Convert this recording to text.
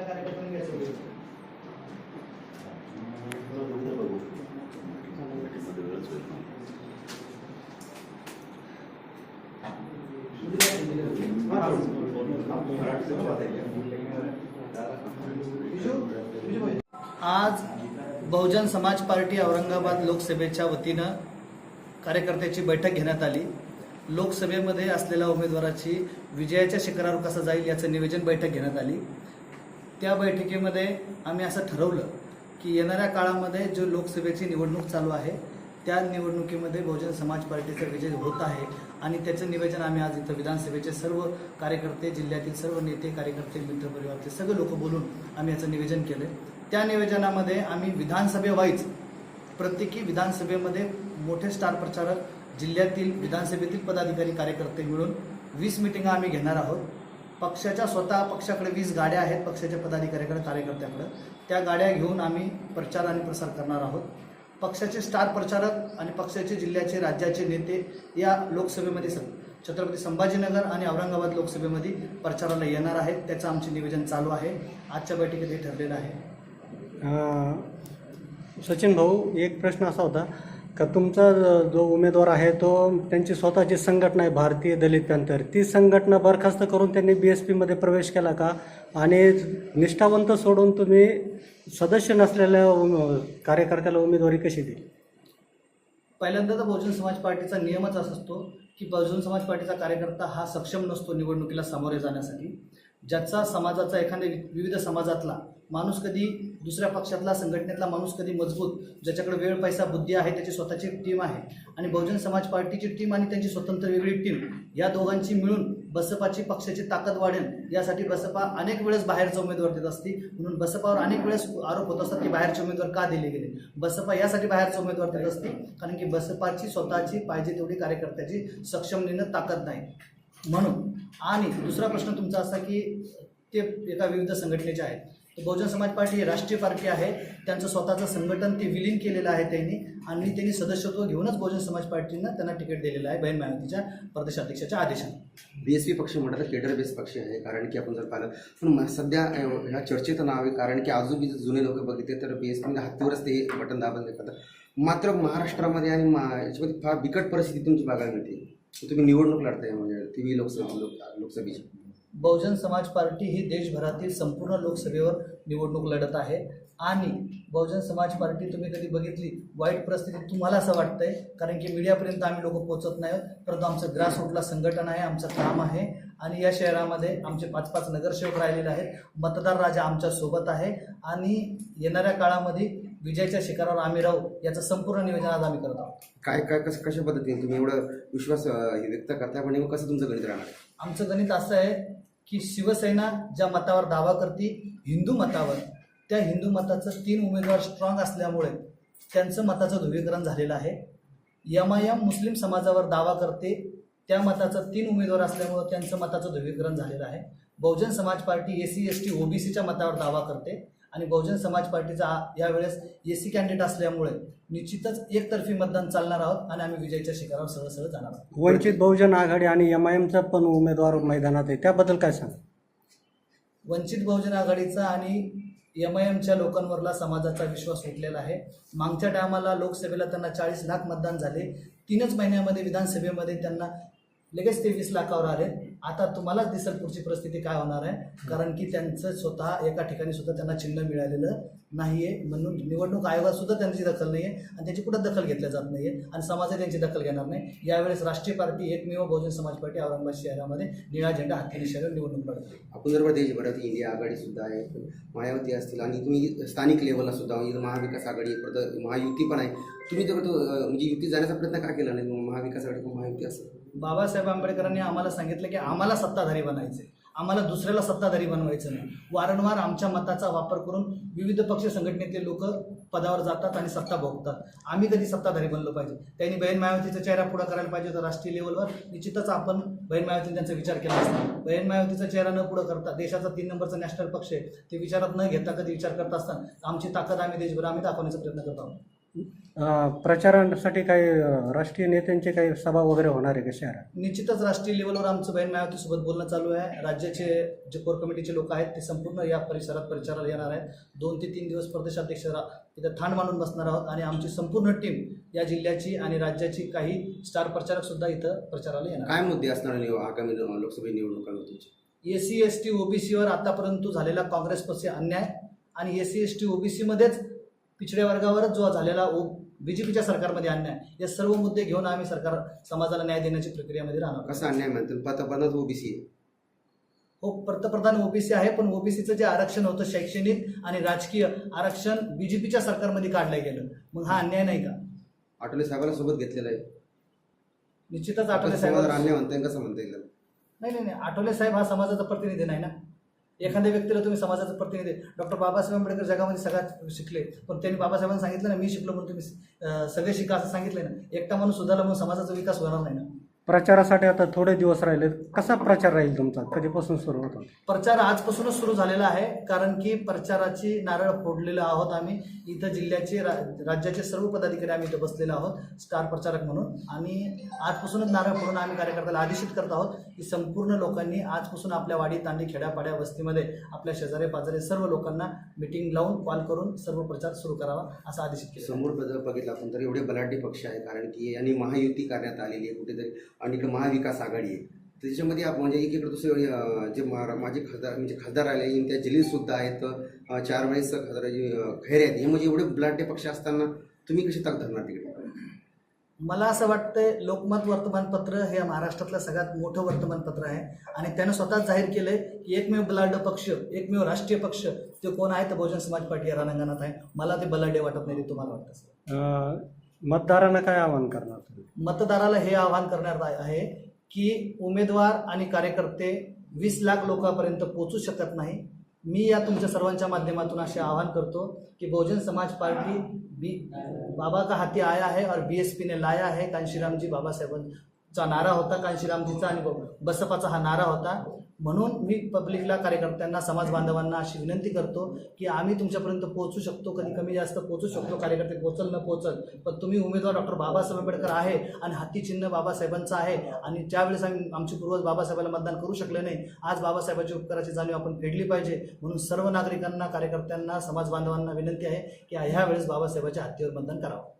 आपल्या कार्यकर्त्यांनी घ्यायचं आज बहुजन समाज पार्टी औरंगाबाद लोकसभेच्या वतीनं कार्यकर्त्याची बैठक घेण्यात आली. लोकसभेमध्ये असलेल्या उमेदवाराची विजयाच्या शिखरावर कसं जाईल याचं नियोजन बैठक घेण्यात आली. त्या बैठकीमध्ये आम्ही असं ठरवलं की येणाऱ्या काळामध्ये जो लोकसभेची निवडणूक चालू आहे त्या निवडणुकीमध्ये बहुजन समाज पार्टीचा विजय होत आहे आणि त्याचं निवेदन आम्ही आज इथं विधानसभेचे सर्व कार्यकर्ते जिल्ह्यातील सर्व नेते कार्यकर्ते मित्रपरिवारचे सगळे लोक बोलून आम्ही याचं निवेदन केलं. त्या निवेदनामध्ये आम्ही विधानसभेवाईज प्रत्येकी विधानसभेमध्ये मोठे स्टार प्रचारक जिल्ह्यातील विधानसभेतील पदाधिकारी कार्यकर्ते मिळून वीस मिटिंगा आम्ही घेणार आहोत. पक्षाच्या स्वतः पक्षाकडे वीस गाड्या आहेत पक्षाच्या पदाधिकाऱ्याकडे कार्यकर्त्याकडे. त्या गाड्या घेऊन आम्ही प्रचार आणि प्रसार करणार आहोत. पक्षाचे स्टार प्रचारक आणि पक्षाचे जिल्ह्याचे राज्याचे नेते या लोकसभेमध्ये स- छत्रपती संभाजीनगर आणि औरंगाबाद लोकसभेमध्ये प्रचाराला येणार आहेत. त्याचं आमचे निवेदन चालू आहे. आजच्या बैठकीत हे ठरलेलं आहे. सचिन भाऊ एक प्रश्न असा होता. का तुमचा जो उमेदवार आहे तो त्यांची स्वतःची संघटना आहे भारतीय दलित पॅंथर ती संघटना बरखास्त करून त्यांनी बी एस पीमध्ये प्रवेश केला का? आणि निष्ठावंत सोडून तुम्ही सदस्य नसलेल्या उम- कार्यकर्त्याला उमेदवारी कशी दिली? पहिल्यांदा तर बहुजन समाज पार्टीचा नियमच असा असतो की बहुजन समाज पार्टीचा कार्यकर्ता हा सक्षम नसतो निवडणुकीला सामोरे जाण्यासाठी. ज्याचा समाजाचा एखाद्या वि- विविध समाजातला माणूस कधी दुसऱ्या पक्षातला संघटनेतला माणूस कधी मजबूत ज्याच्याकडे वेळ पैसा बुद्धी आहे त्याची स्वतःची टीम आहे. आणि बहुजन समाज पार्टीची टीम आणि त्यांची स्वतंत्र वेगळी टीम या दोघांची मिळून बसपाची पक्षाची ताकद वाढेल. यासाठी बसपा अनेक वेळेस बाहेरचा उमेदवार देत असते. म्हणून बसपावर अनेक वेळेस आरोप होत असतात की बाहेरचे उमेदवार का दिले गेले? बसपा यासाठी बाहेरचा उमेदवार देत असते कारण की बसपाची स्वतःची पाहिजे तेवढी कार्यकर्त्याची सक्षमतेनं ताकद नाही. म्हणून आणि दुसरा प्रश्न तुमचा असा की ते एका विविध संघटनेचे आहेत. बहुजन समाज पार्टी ही राष्ट्रीय पार्टी आहे. त्यांचं स्वतःचं संघटन ते विलीन केलेलं आहे त्यांनी. आणि त्यांनी सदस्यत्व घेऊनच बहुजन समाज पार्टीनं त्यांना तिकीट दिलेलं आहे बहीण मायावतीच्या प्रदेशाध्यक्षाच्या आदेशाने. बी एस पी पक्ष म्हटलं तर केडर बेस पक्ष आहे. कारण की आपण जर पाहिलं पण सध्या ह्या चर्चेचं नाव आहे. कारण की आजूबाजू जुने लोक बघितले तर बी एस पी हत्तीवरच ते बटन दाबून करतात मात्र महाराष्ट्रामध्ये आणि मा याच्यामध्ये फार बिकट परिस्थिती तुमची बघायला मिळते. तुम्ही निवडणूक लढताय म्हणजे टी लोकसभा लोकसभेची. बहुजन समाज पार्टी ही देशभरातील संपूर्ण लोकसभेवर निवडणूक लढत आहे. आणि बहुजन समाज पार्टी तुम्ही कधी बघितली? वाईट परिस्थिती तुम्हाला असं वाटतंय? कारण की मीडियापर्यंत आम्ही लोक पोहोचत नाही परंतु आमचं ग्रासरूटला संघटन आहे आमचं काम आहे. आणि या शहरामध्ये आमचे पाच पाच नगरसेवक राहिलेले आहेत. मतदार राजा आमच्यासोबत आहे. आणि येणाऱ्या काळामध्ये विजयाच्या शिखरावर आम्ही राहू याचं संपूर्ण नियोजन आज आम्ही करत आहोत. काय काय कसं कशा पद्धतीने? तुम्ही एवढं विश्वास हे व्यक्त करताय पण कसं तुमचं गणित राहणार आहे? आमचं गणित असं आहे की शिवसेना ज्या मतावर दावा करते हिंदू मतावर त्या हिंदू मताचं तीन उमेदवार स्ट्रॉंग असल्यामुळे त्यांचं मताचं ध्रुवीकरण झालेलं आहे. एम आय एम मुस्लिम समाजावर दावा करते त्या मताचं तीन उमेदवार असल्यामुळं त्यांचं मताचं ध्रुवीकरण झालेलं आहे. Bahujan Samaj Party A C S T ओबीसीच्या मतावर दावा करते. आणि बहुजन समाज पार्टीचा यावेळेस ए सी कॅन्डिडेट असल्यामुळे निश्चितच एकतर्फी मतदान चालणार आहोत आणि आम्ही विजयाच्या शिखरावर सरळ सरळ जाणार आहोत. वंचित बहुजन आघाडी आणि एम आय एमचा पण उमेदवार मैदानात आहे. त्याबद्दल काय सांग? वंचित बहुजन आघाडीचा आणि एम आय एमच्या लोकांवरला समाजाचा विश्वास उठलेला आहे. मागच्या टायमाला लोकसभेला त्यांना चाळीस लाख मतदान झाले. तीनच महिन्यामध्ये विधानसभेमध्ये त्यांना लगेच ते वीस लाखावर आले. आता तुम्हालाच दिसेल पुढची परिस्थिती काय होणार आहे. कारण की त्यांचं स्वतः एका ठिकाणी सुद्धा त्यांना चिन्ह मिळालेलं नाही आहे म्हणून निवडणूक आयोगात सुद्धा त्यांची दखल नाही आहे आणि त्याची कुठं दखल घेतल्या जात नाही आहे आणि समाजही त्यांची दखल घेणार नाही. यावेळेस राष्ट्रीय पार्टी एकमेव बहुजन समाज पार्टी औरंगाबाद शहरामध्ये निळा झेंडा हाती शहर निवडणूक लढते आपण जर देशभरात इंडिया आघाडी सुद्धा आहे मायावती असतील आणि तुम्ही स्थानिक लेवलला सुद्धा इथं महाविकास आघाडी परत महायुती पण आहे. तुम्ही जर म्हणजे युती जाण्याचा प्रयत्न का केला नाही? महाविकास आघाडी महायुती असेल बाबासाहेब आंबेडकरांनी आम्हाला सांगितलं की आम्हाला सत्ताधारी बनायचे आम्हाला दुसऱ्याला सत्ताधारी बनवायचं नाही. वारंवार आमच्या मताचा वापर करून विविध पक्ष संघटनेतले लोक पदावर जातात आणि सत्ता भोगतात. आम्ही कधी सत्ताधारी बनलो पाहिजे. त्यांनी बहीण मायावतीचा चेहरा पुढे करायला पाहिजे तर राष्ट्रीय लेवलवर. निश्चितच आपण बहीण मायावतीने त्यांचा विचार केला असता. बहीण मायावतीचा चेहरा न पुढं करता देशाचा तीन नंबरचा नॅशनल पक्ष आहे. ते विचारात न घेता कधी विचार करत असताना आमची ताकद आम्ही देशभर आम्ही दाखवण्याचा प्रयत्न करत आहोत. प्रचारासाठी काही राष्ट्रीय नेत्यांचे काही सभा वगैरे होणार आहे का शहरात? निश्चितच राष्ट्रीय लेवलवर आमचं बहीण मायावती सोबत बोलणं चालू आहे. राज्याचे जे कोर कमिटीचे लोक आहेत ते संपूर्ण या परिसरात प्रचाराला येणार आहेत. दोन ते तीन दिवस प्रदेशाध्यक्ष इथं ठाण मांडून बसणार आहोत आणि आमची संपूर्ण टीम या जिल्ह्याची आणि राज्याची काही स्टार प्रचारक सुद्धा इथं प्रचाराला येणार काय मुद्दे असणार निव- आगामी लोकसभा निवडणुकांमध्ये एस सी एस टी ओबीसीवर आतापर्यंत झालेला काँग्रेसपक्षी अन्याय आणि एस सी एस टी ओबीसीमध्येच पिछड्या वर्गावर जो झालेला ओ बीजेपीच्या सरकारमध्ये अन्याय या सर्व मुद्दे घेऊन आम्ही सरकार समाजाला न्याय देण्याची प्रक्रियामध्ये राहणार. कसा अन्याय म्हणतील? पदात ओबीसी आहे. हो पंतप्रधान ओबीसी आहे पण ओबीसीचं जे आरक्षण होतं शैक्षणिक आणि राजकीय आरक्षण बीजेपीच्या सरकारमध्ये काढलं गेलं. मग हा अन्याय नाही का? आठवले साहेबांना सोबत घेतलेलं आहे. निश्चितच आठवले साहेब अन्याय म्हणता येईल कसं म्हणता येईल? नाही नाही नाही आठवले साहेब हा समाजाचा प्रतिनिधी नाही ना? एखाद्या व्यक्तीला तुम्ही समाजाचं प्रतिनिधी डॉक्टर बाबासाहेब आंबेडकर जगामध्ये सगळ्यात शिकले. पण त्यांनी बाबासाहेबांनी सांगितलं ना मी शिकलो म्हणून तुम्ही सगळे शिका असं सांगितलं ना. एकटा माणूस सुधारला म्हणून समाजाचा विकास होणार नाही ना. प्रचारासाठी आता थोडे दिवस राहिले कसा प्रचार राहील तुमचा? कधीपासून सुरू होतो? प्रचार आजपासूनच सुरू झालेला आहे कारण की प्रचाराची नारळ फोडलेलो आहोत आम्ही. इथं जिल्ह्याचे रा राज्याचे सर्व पदाधिकारी आम्ही इथं बसलेलो आहोत स्टार प्रचारक म्हणून. आणि आजपासूनच नारळ फोडून आम्ही कार्यकर्त्याला आदेशित करत आहोत की संपूर्ण लोकांनी आजपासून आपल्या वाडी तांडी खेड्यापाड्या वस्तीमध्ये आपल्या शेजारी पाजारी सर्व लोकांना मिटिंग लावून कॉल करून सर्व प्रचार सुरू करावा असं आदेशित केलं. समोर बदल बघितला आपण तर एवढे बलाढ्य पक्ष आहे कारण की यांनी महायुती करण्यात आलेली आहे कुठेतरी. आणि इकडे महाविकास आघाडी आहे. त्याच्यामध्ये आपण म्हणजे एकीकडे दुसरे जे माझे खासदार म्हणजे खासदार आले इम्तियाज जलील सुद्धा आहेत चार वेळेस खासदार खैरे आहेत. हे म्हणजे एवढे बलाढ्य पक्ष असताना तुम्ही कशी ताक धरणार तिकडे? मला असं वाटतंय लोकमत वर्तमानपत्र हे महाराष्ट्रातलं सगळ्यात मोठं वर्तमानपत्र आहे. आणि त्यानं स्वतःच जाहीर केलंय की एकमेव बलाढ्य पक्ष एकमेव राष्ट्रीय पक्ष ते कोण आहे तर बहुजन समाज पार्टी या रणांगणात आहे. मला ते बलाढ्य वाटत नाही ते तुम्हाला वाटत मतदारांना काय आवाहन करणार तुम्ही? मतदाराला हे आवाहन करण्यात आहे की उमेदवार आणि कार्यकर्ते वीस लाख लोकांपर्यंत पोचू शकत नाही. मी या तुमच्या सर्वांच्या माध्यमातून असे आवाहन करतो की बहुजन समाज पार्टी बी बाबा का हाती आया है और बीएसपी ने लाया है कांशीरामजी चा नारा होता कांशीरामजीचा आणि बसपाचा हा नारा होता. म्हणून मी पब्लिकला कार्यकर्त्यांना समाज बांधवांना अशी विनंती करतो की आम्ही तुमच्यापर्यंत पोहोचू शकतो कधी कमी जास्त पोहोचू शकतो कार्यकर्ते पोचल न पोचल पण तुम्ही उमेदवार डॉक्टर बाबासाहेब आंबेडकर आहे आणि हाती चिन्ह बाबासाहेबांचं आहे आणि ज्यावेळेस आम्ही आमचे पूर्वज बाबासाहेबाला मतदान करू शकले नाही. आज बाबासाहेबांची उपकाराची जाणीव आपण फेडली पाहिजे. म्हणून सर्व नागरिकांना कार्यकर्त्यांना समाज बांधवांना विनंती आहे की ह्या वेळेस हत्तीवर मतदान करावं.